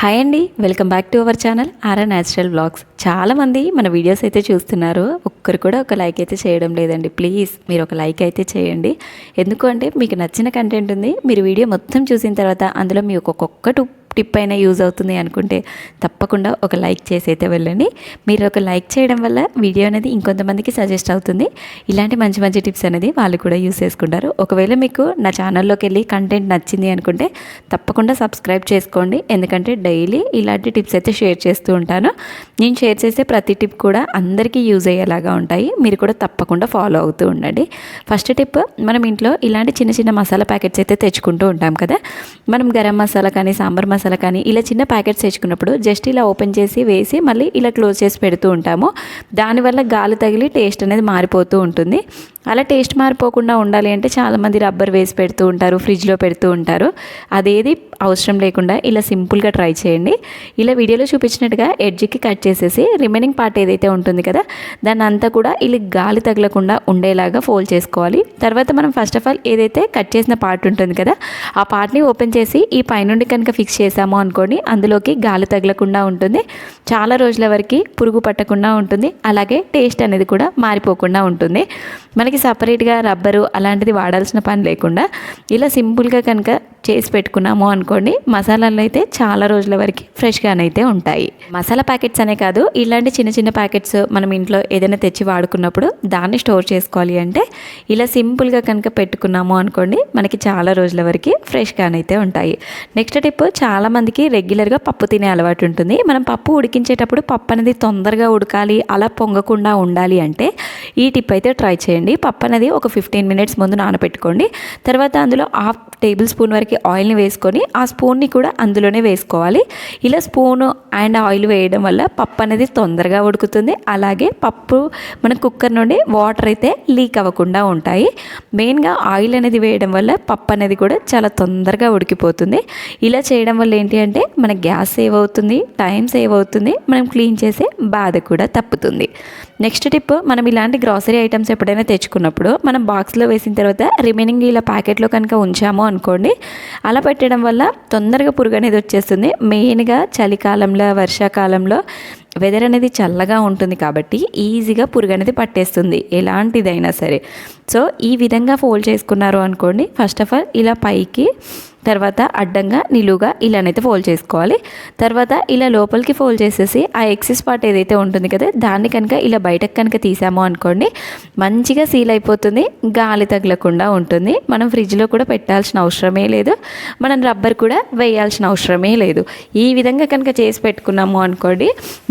Hi అండి welcome back to our channel RR natural blogs చాలామంది మన వీడియోస్ అయితే చూస్తున్నారు. ఒక్కరు కూడా ఒక లైక్ అయితే చేయడం లేదండి. ప్లీజ్ మీరు ఒక లైక్ అయితే చేయండి. ఎందుకు అంటే మీకు నచ్చిన కంటెంట్ ఉంది మీరు వీడియో మొత్తం చూసిన తర్వాత అందులో మీ ఒక్కొక్క టిప్ అయినా యూజ్ అవుతుంది అనుకుంటే తప్పకుండా ఒక లైక్ చేసి అయితే వెళ్ళండి. మీరు ఒక లైక్ చేయడం వల్ల వీడియో అనేది ఇంకొంతమందికి సజెస్ట్ అవుతుంది. ఇలాంటి మంచి మంచి టిప్స్ అనేది వాళ్ళు కూడా యూస్ చేసుకుంటారు. ఒకవేళ మీకు నా ఛానల్లోకి వెళ్ళి కంటెంట్ నచ్చింది అనుకుంటే తప్పకుండా సబ్స్క్రైబ్ చేసుకోండి. ఎందుకంటే డైలీ ఇలాంటి టిప్స్ అయితే షేర్ చేస్తూ ఉంటాను. నేను షేర్ చేసే ప్రతి టిప్ కూడా అందరికీ యూజ్ అయ్యేలాగా ఉంటాయి. మీరు కూడా తప్పకుండా ఫాలో అవుతూ ఉండండి. ఫస్ట్ టిప్ మనం ఇంట్లో ఇలాంటి చిన్న చిన్న మసాలా ప్యాకెట్స్ అయితే తెచ్చుకుంటూ ఉంటాం కదా. మనం గరం మసాలా కానీ సాంబార్ మసాలా కానీ ఇలా చిన్న ప్యాకెట్స్ తెచ్చుకున్నప్పుడు జస్ట్ ఇలా ఓపెన్ చేసి వేసి మళ్ళీ ఇలా క్లోజ్ చేసి పెడుతూ ఉంటాము. దానివల్ల గాలి తగిలి టేస్ట్ అనేది మారిపోతూ ఉంటుంది. అలా టేస్ట్ మారిపోకుండా ఉండాలి అంటే చాలామంది రబ్బర్ వేసి పెడుతూ ఉంటారు ఫ్రిడ్జ్లో పెడుతూ ఉంటారు. అదేది అవసరం లేకుండా ఇలా సింపుల్గా ట్రై చేయండి. ఇలా వీడియోలో చూపించినట్టుగా ఎడ్జ్కి కట్ చేసేసి రిమైనింగ్ పార్ట్ ఏదైతే ఉంటుంది కదా దాన్ని అంతా కూడా ఇలా గాలి తగలకుండా ఉండేలాగా ఫోల్డ్ చేసుకోవాలి. తర్వాత మనం ఫస్ట్ ఆఫ్ ఆల్ ఏదైతే కట్ చేసిన పార్ట్ ఉంటుంది కదా ఆ పార్ట్ని ఓపెన్ చేసి ఈ పైనుండి కనుక ఫిక్స్ చేసాము అనుకోండి అందులోకి గాలి తగలకుండా ఉంటుంది. చాలా రోజుల వరకు పురుగు పట్టకుండా ఉంటుంది. అలాగే టేస్ట్ అనేది కూడా మారిపోకుండా ఉంటుంది. మనకి సపరేట్గా రబ్బరు అలాంటిది వాడాల్సిన పని లేకుండా ఇలా సింపుల్గా కనుక చేసి పెట్టుకున్నాము అనుకోండి మసాలాలు అయితే చాలా రోజుల వరకు ఫ్రెష్గానైతే ఉంటాయి. మసాలా ప్యాకెట్స్ అనే కాదు ఇలాంటి చిన్న చిన్న ప్యాకెట్స్ మనం ఇంట్లో ఏదైనా తెచ్చి వాడుకున్నప్పుడు దాన్ని స్టోర్ చేసుకోవాలి అంటే ఇలా సింపుల్గా కనుక పెట్టుకున్నాము అనుకోండి మనకి చాలా రోజుల వరకు ఫ్రెష్గానైతే ఉంటాయి. నెక్స్ట్ టిప్ చాలామందికి రెగ్యులర్గా పప్పు తినే అలవాటు ఉంటుంది. మనం పప్పు ఉడికించేటప్పుడు పప్పు అనేది తొందరగా ఉడకాలి అలా పొంగకుండా ఉండాలి అంటే ఈ టిప్ అయితే ట్రై చేయండి. పప్పు అనేది ఒక ఫిఫ్టీన్ మినిట్స్ ముందు నానబెట్టుకోండి. తర్వాత అందులో హాఫ్ టేబుల్ స్పూన్ వరకు ఆయిల్ని వేసుకొని ఆ స్పూన్ని కూడా అందులోనే వేసుకోవాలి. ఇలా స్పూను అండ్ ఆయిల్ వేయడం వల్ల పప్పు అనేది తొందరగా ఉడుకుతుంది. అలాగే పప్పు మన కుక్కర్ నుండి వాటర్ అయితే లీక్ అవ్వకుండా ఉంటాయి. మెయిన్గా ఆయిల్ అనేది వేయడం వల్ల పప్పు అనేది కూడా చాలా తొందరగా ఉడికిపోతుంది. ఇలా చేయడం వల్ల ఏంటి అంటే మన గ్యాస్ సేవ్ అవుతుంది టైం సేవ్ అవుతుంది మనం క్లీన్ చేసే బాధ కూడా తప్పుతుంది. నెక్స్ట్ టిప్ మనం ఇలాంటి గ్రాసరీ ఐటమ్స్ ఎప్పుడైనా తెచ్చుకున్నప్పుడు మనం బాక్స్లో వేసిన తర్వాత రిమైనింగ్ ఇలా ప్యాకెట్లో కనుక ఉంచాము అనుకోండి అలా పెట్టడం వల్ల తొందరగా పురుగు అనేది వచ్చేస్తుంది మెయిన్గా చలికాలంలో వర్షాకాలంలో వెదర్ అనేది చల్లగా ఉంటుంది కాబట్టి ఈజీగా పురుగు అనేది పట్టేస్తుంది ఎలాంటిదైనా సరే. సో ఈ విధంగా ఫోల్డ్ చేసుకున్నారు అనుకోండి ఫస్ట్ ఆఫ్ ఆల్ ఇలా పైకి తర్వాత అడ్డంగా నిలువుగా ఇలానైతే ఫోల్డ్ చేసుకోవాలి. తర్వాత ఇలా లోపలికి ఫోల్డ్ చేసేసి ఆ ఎక్సెస్ పార్ట్ ఏదైతే ఉంటుంది కదా దాన్ని కనుక ఇలా బయటకు కనుక తీసాము అనుకోండి మంచిగా సీల్ అయిపోతుంది గాలి తగలకుండా ఉంటుంది. మనం ఫ్రిడ్జ్లో కూడా పెట్టాల్సిన అవసరమే లేదు మనం రబ్బర్ కూడా వేయాల్సిన అవసరమే లేదు. ఈ విధంగా కనుక చేసి పెట్టుకున్నాము అనుకోండి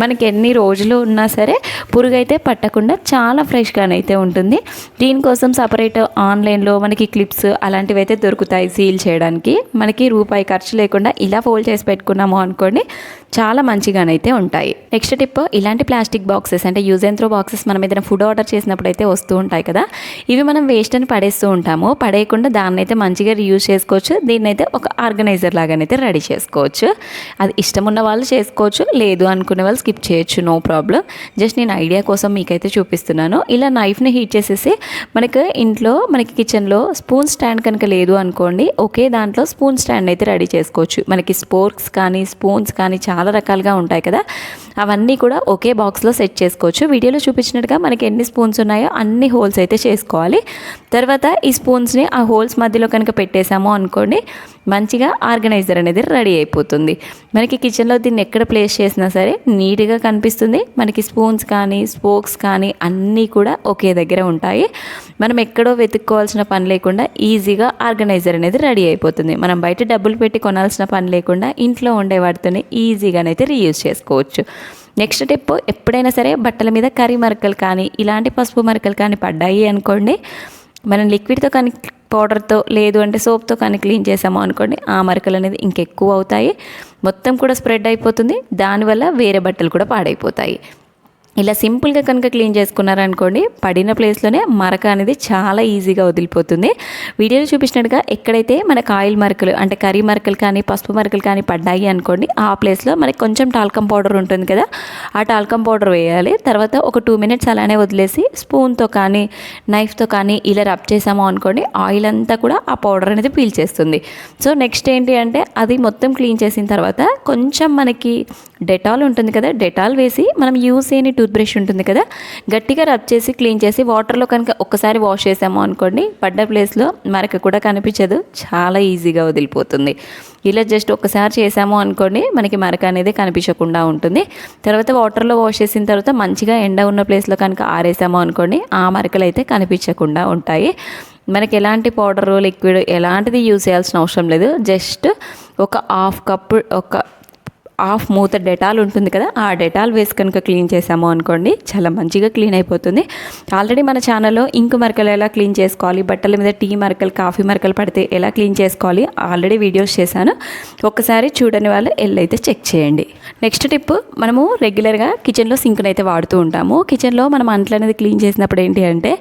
మనకి ఎన్ని రోజులు ఉన్నా సరే పురుగు అయితే పట్టకుండా చాలా ఫ్రెష్గానైతే ఉంటుంది. దీనికోసం సపరేట్ ఆన్లైన్లో మనకి క్లిప్స్ అలాంటివి అయితే దొరుకుతాయి సీల్ చేయడానికి. మనకి రూపాయి ఖర్చు లేకుండా ఇలా ఫోల్డ్ చేసి పెట్టుకున్నాము అనుకోండి చాలా మంచిగానైతే ఉంటాయి. నెక్స్ట్ టిప్ ఇలాంటి ప్లాస్టిక్ బాక్సెస్ అంటే యూజ్ అండ్ త్రో బాక్సెస్ మనం ఏదైనా ఫుడ్ ఆర్డర్ చేసినప్పుడు అయితే వస్తూ ఉంటాయి కదా ఇవి మనం వేస్ట్ అని పడేస్తూ ఉంటాము. పడేయకుండా దాన్ని అయితే మంచిగా రీయూజ్ చేసుకోవచ్చు. దీన్ని అయితే ఒక ఆర్గనైజర్ లాగానైతే రెడీ చేసుకోవచ్చు. అది ఇష్టం ఉన్న వాళ్ళు చేసుకోవచ్చు లేదు అనుకునే వాళ్ళు స్కిప్ చేయొచ్చు నో ప్రాబ్లం జస్ట్ నేను ఐడియా కోసం మీకైతే చూపిస్తున్నాను. ఇలా నైఫ్ని హీట్ చేసేసి మనకు ఇంట్లో మనకి కిచెన్లో స్పూన్ స్టాండ్ కనుక లేదు అనుకోండి ఒకే దాంట్లో స్పూన్ స్టాండ్ అయితే రెడీ చేసుకోవచ్చు. మనకి స్పోర్క్స్ కానీ స్పూన్స్ కానీ చాలా రకాలుగా ఉంటాయి కదా. అవన్నీ కూడా ఒకే బాక్స్లో సెట్ చేసుకోవచ్చు. వీడియోలో చూపించినట్టుగా మనకి ఎన్ని స్పూన్స్ ఉన్నాయో అన్ని హోల్స్ అయితే చేసుకోవాలి. తర్వాత ఈ స్పూన్స్ని ఆ హోల్స్ మధ్యలో కనుక పెట్టేశాము అనుకోండి మంచిగా ఆర్గనైజర్ అనేది రెడీ అయిపోతుంది. మనకి కిచెన్లో దీన్ని ఎక్కడ ప్లేస్ చేసినా సరే నీట్గా కనిపిస్తుంది. మనకి స్పూన్స్ కానీ స్పోక్స్ కానీ అన్నీ కూడా ఒకే దగ్గర ఉంటాయి. మనం ఎక్కడో వెతుక్కోవాల్సిన పని లేకుండా ఈజీగా ఆర్గనైజర్ అనేది రెడీ అయిపోతుంది. మనం బయట డబ్బులు పెట్టి కొనాల్సిన పని లేకుండా ఇంట్లో ఉండే వాటితోనే ఈజీగానైతే రీయూజ్ చేసుకోవచ్చు. నెక్స్ట్ టిప్ ఎప్పుడైనా సరే బట్టల మీద కర్రీ మరకలు కానీ ఇలాంటి పసుపు మరకలు కానీ పడ్డాయి అనుకోండి మనం లిక్విడ్తో కానీ పౌడర్తో లేదు అంటే సోప్తో కానీ క్లీన్ చేసాము అనుకోండి ఆ మరకలు అనేది ఇంకెక్కువ అవుతాయి. మొత్తం కూడా స్ప్రెడ్ అయిపోతుంది. దానివల్ల వేరే బట్టలు కూడా పాడైపోతాయి. ఇలా సింపుల్గా కనుక క్లీన్ చేసుకున్నారనుకోండి పడిన ప్లేస్లోనే మరక అనేది చాలా ఈజీగా వదిలిపోతుంది. వీడియోలో చూపించినట్టుగా ఎక్కడైతే మనకు ఆయిల్ మరకలు అంటే కర్రీ మరకలు కానీ పసుపు మరకలు కానీ పడ్డాయి అనుకోండి ఆ ప్లేస్లో మనకి కొంచెం టాల్కమ్ పౌడర్ ఉంటుంది కదా ఆ టాల్కమ్ పౌడర్ వేయాలి. తర్వాత ఒక టూ మినిట్స్ అలానే వదిలేసి స్పూన్తో కానీ నైఫ్తో కానీ ఇలా రబ్ చేసాము అనుకోండి ఆయిల్ అంతా కూడా ఆ పౌడర్ అనేది పీల్చేస్తుంది. సో నెక్స్ట్ ఏంటి అంటే అది మొత్తం క్లీన్ చేసిన తర్వాత కొంచెం మనకి డెటాల్ ఉంటుంది కదా డెటాల్ వేసి మనం యూస్ చేయని టూత్ బ్రష్ ఉంటుంది కదా గట్టిగా రబ్ చేసి క్లీన్ చేసి వాటర్లో కనుక ఒక్కసారి వాష్ చేసాము అనుకోండి పడ్డ ప్లేస్లో మరక కూడా కనిపించదు చాలా ఈజీగా వదిలిపోతుంది. ఇలా జస్ట్ ఒకసారి చేసాము అనుకోండి మనకి మరక అనేది కనిపించకుండా ఉంటుంది. తర్వాత వాటర్లో వాష్ చేసిన తర్వాత మంచిగా ఎండ ఉన్న ప్లేస్లో కనుక ఆరేసాము అనుకోండి ఆ మరకలు అయితే కనిపించకుండా ఉంటాయి. మనకి ఎలాంటి పౌడరు లిక్విడ్ ఎలాంటిది యూజ్ చేయాల్సిన అవసరం లేదు జస్ట్ ఒక హాఫ్ కప్పు ఒక హాఫ్ మూత డెటాల్ ఉంటుంది కదా ఆ డెటాల్ వేసి కనుక క్లీన్ చేసాము అనుకోండి చాలా మంచిగా క్లీన్ అయిపోతుంది. ఆల్రెడీ మన ఛానల్లో ఇంకు మరకలు ఎలా క్లీన్ చేసుకోవాలి బట్టల మీద టీ మరకలు కాఫీ మరకలు పడితే ఎలా క్లీన్ చేసుకోవాలి ఆల్రెడీ వీడియోస్ చేశాను. ఒక్కసారి చూడని వాళ్ళు ఎల్లైతే చెక్ చేయండి. నెక్స్ట్ టిప్ మనము రెగ్యులర్గా కిచెన్లో సింక్ని అయితే వాడుతూ ఉంటాము. కిచెన్లో మనం అంట్లు అనేది క్లీన్ చేసినప్పుడు ఏంటి అంటే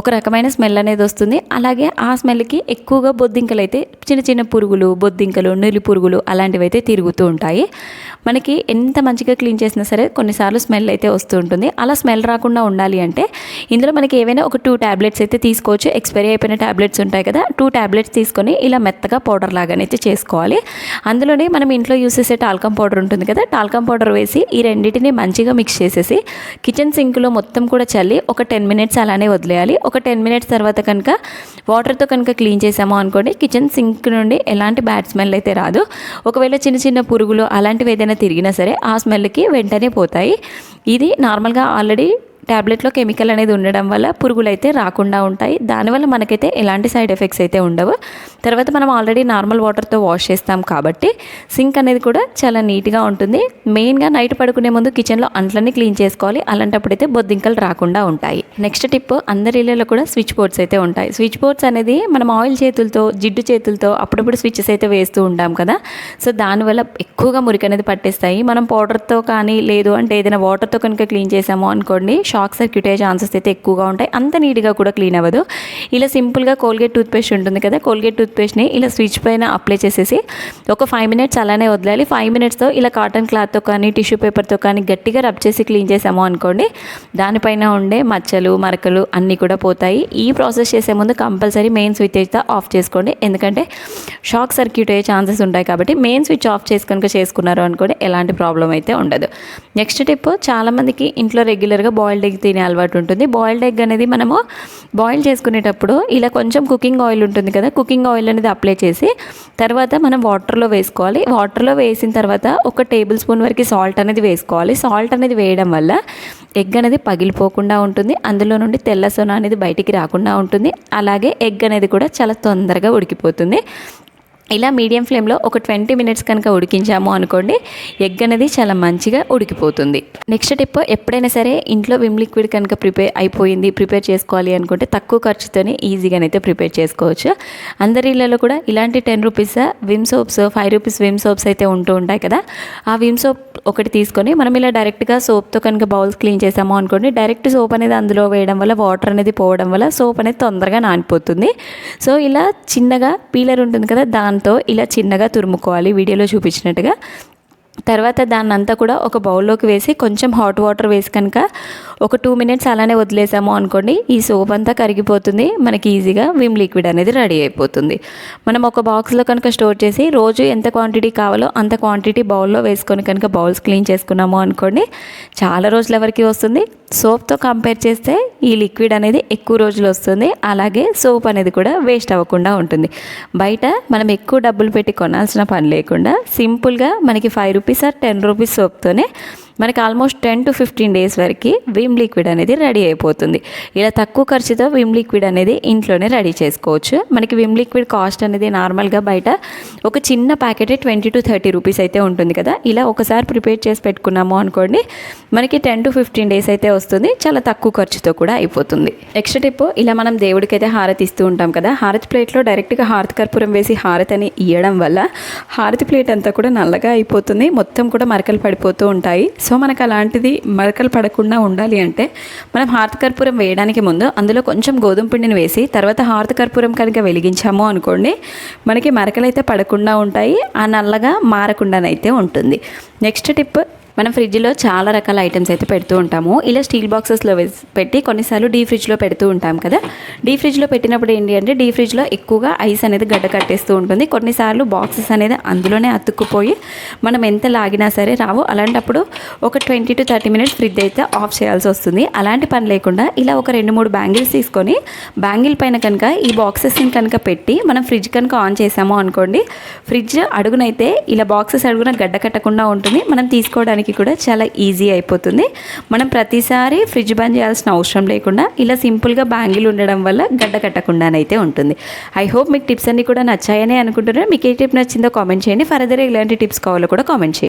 ఒక రకమైన స్మెల్ అనేది వస్తుంది. అలాగే ఆ స్మెల్కి ఎక్కువగా బొద్దింకలు అయితే చిన్న చిన్న పురుగులు బొద్దింకలు నులి పురుగులు అలాంటివి అయితే తిరుగుతూ ఉంటాయి. మనకి ఎంత మంచిగా క్లీన్ చేసినా సరే కొన్నిసార్లు స్మెల్ అయితే వస్తూ ఉంటుంది. అలా స్మెల్ రాకుండా ఉండాలి అంటే ఇందులో మనకి ఏవైనా ఒక టూ ట్యాబ్లెట్స్ అయితే తీసుకోవచ్చు. ఎక్స్పైరీ అయిపోయిన ట్యాబ్లెట్స్ ఉంటాయి కదా టూ ట్యాబ్లెట్స్ తీసుకొని ఇలా మెత్తగా పౌడర్ లాగానైతే చేసుకోవాలి. అందులోనే మనం ఇంట్లో యూస్ చేసే టాల్కమ్ పౌడర్ ఉంటుంది కదా టాల్కమ్ పౌడర్ వేసి ఈ రెండింటిని మంచిగా మిక్స్ చేసేసి కిచెన్ సింక్లో మొత్తం కూడా చల్లి ఒక టెన్ మినిట్స్ అలానే వదిలేయాలి. ఒక టెన్ మినిట్స్ తర్వాత కనుక వాటర్తో కనుక క్లీన్ చేసాము అనుకోండి కిచెన్ సింక్ నుండి ఎలాంటి బ్యాడ్ స్మెల్ అయితే రాదు. ఒకవేళ చిన్న చిన్న పురుగులు అలాంటి అలాంటివి ఏదైనా తిరిగినా సరే ఆ స్మెల్కి వెంటనే పోతాయి. ఇది నార్మల్గా ఆల్రెడీ ట్యాబ్లెట్లో కెమికల్ అనేది ఉండడం వల్ల పురుగులు అయితే రాకుండా ఉంటాయి. దానివల్ల మనకైతే ఎలాంటి సైడ్ ఎఫెక్ట్స్ అయితే ఉండవు. తర్వాత మనం ఆల్రెడీ నార్మల్ వాటర్తో వాష్ చేస్తాం కాబట్టి సింక్ అనేది కూడా చాలా నీట్గా ఉంటుంది. మెయిన్గా నైట్ పడుకునే ముందు కిచెన్లో అంట్లన్నీ క్లీన్ చేసుకోవాలి. అలాంటప్పుడైతే బొద్దింకలు రాకుండా ఉంటాయి. నెక్స్ట్ టిప్ అందరి ఇళ్ళలో కూడా స్విచ్ బోర్డ్స్ అయితే ఉంటాయి. స్విచ్ బోర్డ్స్ అనేది మనం ఆయిల్ చేతులతో జిడ్డు చేతులతో అప్పుడప్పుడు స్విచ్చెస్ అయితే వేస్తూ ఉంటాం కదా. సో దానివల్ల ఎక్కువగా మురికి అనేది పట్టేస్తాయి. మనం పౌడర్తో కానీ లేదు అంటే ఏదైనా వాటర్తో కనుక క్లీన్ చేసాము అనుకోండి షాక్ సర్క్యూట్ అయ్యే ఛాన్సెస్ అయితే ఎక్కువగా ఉంటాయి. అంత నీట్గా కూడా క్లీన్ అవ్వదు. ఇలా సింపుల్గా కోల్గేట్ టూత్పేస్ట్ ఉంటుంది కదా కోల్గేట్ టూత్పేస్ట్ని ఇలా స్విచ్ పైన అప్లై చేసేసి ఒక ఫైవ్ మినిట్స్ అలానే వదిలేయాలి ఫైవ్ మినిట్స్తో ఇలా కాటన్ క్లాత్తో కానీ టిష్యూ పేపర్తో కానీ గట్టిగా రబ్ చేసి క్లీన్ చేసాము అనుకోండి దానిపైన ఉండే మచ్చలు మరకలు అన్నీ కూడా పోతాయి. ఈ ప్రాసెస్ చేసే ముందు కంపల్సరీ మెయిన్ స్విచ్ అయితే ఆఫ్ చేసుకోండి. ఎందుకంటే షాక్ సర్క్యూట్ అయ్యే ఛాన్సెస్ ఉంటాయి కాబట్టి మెయిన్ స్విచ్ ఆఫ్ చేసి కనుక చేసుకున్నారు అనుకోండి ఎలాంటి ప్రాబ్లం అయితే ఉండదు. నెక్స్ట్ టిప్ చాలామందికి ఇంట్లో రెగ్యులర్గా బాయిల్డ్ ఎగ్ తినే అలవాటు ఉంటుంది. బాయిల్డ్ ఎగ్ అనేది మనము బాయిల్ చేసుకునేటప్పుడు ఇలా కొంచెం కుకింగ్ ఆయిల్ ఉంటుంది కదా కుకింగ్ ఆయిల్ అనేది అప్లై చేసి తర్వాత మనం వాటర్లో వేసుకోవాలి. వాటర్లో వేసిన తర్వాత ఒక టేబుల్ స్పూన్ వరకు సాల్ట్ అనేది వేసుకోవాలి. సాల్ట్ అనేది వేయడం వల్ల ఎగ్ అనేది పగిలిపోకుండా ఉంటుంది. అందులో నుండి తెల్ల సొన అనేది బయటికి రాకుండా ఉంటుంది. అలాగే ఎగ్ అనేది కూడా చాలా తొందరగా ఉడికిపోతుంది. ఇలా మీడియం ఫ్లేమ్లో ఒక ట్వంటీ మినిట్స్ కనుక ఉడికించాము అనుకోండి ఎగ్ అనేది చాలా మంచిగా ఉడికిపోతుంది. నెక్స్ట్ టిప్ ఎప్పుడైనా సరే ఇంట్లో విమ్ లిక్విడ్ కనుక ప్రిపేర్ అయిపోయింది ప్రిపేర్ చేసుకోవాలి అనుకుంటే తక్కువ ఖర్చుతోనే ఈజీగానైతే ప్రిపేర్ చేసుకోవచ్చు. అందరి ఇళ్ళలో కూడా ఇలాంటి ten rupees Vim soaps five rupees Vim soaps అయితే ఉంటూ ఉంటాయి కదా. ఆ విమ్ సోప్ ఒకటి తీసుకొని మనం ఇలా డైరెక్ట్గా సోప్తో కనుక బౌల్స్ క్లీన్ చేసాము అనుకోండి డైరెక్ట్ సోప్ అనేది అందులో వేయడం వల్ల వాటర్ అనేది పోవడం వల్ల సోప్ అనేది తొందరగా నానిపోతుంది. సో ఇలా చిన్నగా పీలర్ ఉంటుంది కదా దాని దాంతో ఇలా చిన్నగా తురుముకోవాలి. వీడియోలో చూపించినట్టుగా. తర్వాత దాన్ని అంతా కూడా ఒక బౌల్లోకి వేసి కొంచెం హాట్ వాటర్ వేసి కనుక ఒక టూ మినిట్స్ అలానే వదిలేసాము అనుకోండి ఈ సోప్ అంతా కరిగిపోతుంది మనకి ఈజీగా విమ్ లిక్విడ్ అనేది రెడీ అయిపోతుంది. మనం ఒక బాక్స్లో కనుక స్టోర్ చేసి రోజు ఎంత క్వాంటిటీ కావాలో అంత క్వాంటిటీ బౌల్లో వేసుకొని కనుక బౌల్స్ క్లీన్ చేసుకున్నాము అనుకోండి చాలా రోజుల వరకు వస్తుంది? సోప్తో కంపేర్ చేస్తే ఈ లిక్విడ్ అనేది ఎక్కువ రోజులు వస్తుంది అలాగే సోప్ అనేది కూడా వేస్ట్ అవ్వకుండా ఉంటుంది. బయట మనం ఎక్కువ డబ్బులు పెట్టి కొనాల్సిన పని లేకుండా సింపుల్గా మనకి five rupees or ten rupees సోప్తోనే మనకి almost ten to fifteen days వరకు విమ్ లిక్విడ్ అనేది రెడీ అయిపోతుంది. ఇలా తక్కువ ఖర్చుతో విమ్ లిక్విడ్ అనేది ఇంట్లోనే రెడీ చేసుకోవచ్చు. మనకి విమ్ లిక్విడ్ కాస్ట్ అనేది నార్మల్గా బయట ఒక చిన్న packet twenty to thirty rupees అయితే ఉంటుంది కదా. ఇలా ఒకసారి ప్రిపేర్ చేసి పెట్టుకున్నాము అనుకోండి మనకి టెన్ టు ఫిఫ్టీన్ డేస్ అయితే వస్తుంది. చాలా తక్కువ ఖర్చుతో కూడా అయిపోతుంది. నెక్స్ట్ టిప్ ఇలా మనం దేవుడికి అయితే హారతి ఇస్తూ ఉంటాం కదా. హారతి ప్లేట్లో డైరెక్ట్గా హారతి కర్పూరం వేసి హారతి అని ఇవ్వడం వల్ల హారతి ప్లేట్ అంతా కూడా నల్లగా అయిపోతుంది. మొత్తం కూడా మరకలు పడిపోతూ ఉంటాయి. సో మనకు అలాంటిది మరకలు పడకుండా ఉండాలి అంటే మనం హారతి కర్పూరం వేయడానికి ముందు అందులో కొంచెం గోధుమ పిండిని వేసి తర్వాత హారతి కర్పూరం కనుక వెలిగించాము అనుకోండి మనకి మరకలు అయితే పడకుండా ఉంటాయి. ఆ నల్లగా మారకుండానైతే ఉంటుంది. నెక్స్ట్ టిప్ మనం ఫ్రిడ్జ్లో చాలా రకాల ఐటమ్స్ అయితే పెడుతూ ఉంటాము. ఇలా స్టీల్ బాక్సెస్లో పెట్టి కొన్నిసార్లు డీ ఫ్రిడ్జ్లో పెడుతూ ఉంటాం కదా. డీ ఫ్రిడ్జ్లో పెట్టినప్పుడు ఏంటి అంటే డీ ఫ్రిడ్జ్లో ఎక్కువగా ఐస్ అనేది గడ్డ కట్టేస్తూ ఉంటుంది. కొన్నిసార్లు బాక్సెస్ అనేది అందులోనే అతుక్కుపోయి మనం ఎంత లాగినా సరే రావు. అలాంటప్పుడు ఒక twenty to thirty minutes fridge అయితే ఆఫ్ చేయాల్సి వస్తుంది. అలాంటి పని లేకుండా ఇలా ఒక రెండు మూడు బ్యాంగిల్స్ తీసుకొని బ్యాంగిల్ పైన కనుక ఈ బాక్సెస్ని కనుక పెట్టి మనం ఫ్రిడ్జ్ కనుక ఆన్ చేసాము అనుకోండి ఫ్రిడ్జ్ అడుగునైతే ఇలా బాక్సెస్ అడుగున గడ్డ కట్టకుండా ఉంటుంది. మనం తీసుకోవడానికి కూడా చాలా ఈజీ అయిపోతుంది. మనం ప్రతిసారి ఫ్రిడ్జ్ బంద్ చేయాల్సిన అవసరం లేకుండా ఇలా సింపుల్గా బ్యాంగిల్ ఉండడం వల్ల గడ్డ కట్టకుండానైతే ఉంటుంది. ఐ హోప్ మీకు టిప్స్ అన్ని కూడా నచ్చాయని అనుకుంటున్నాను. మీకు ఏ టిప్ నచ్చిందో కామెంట్ చేయండి. ఫర్దర్ ఇలాంటి టిప్స్ కావాలో కూడా కామెంట్ చేయండి.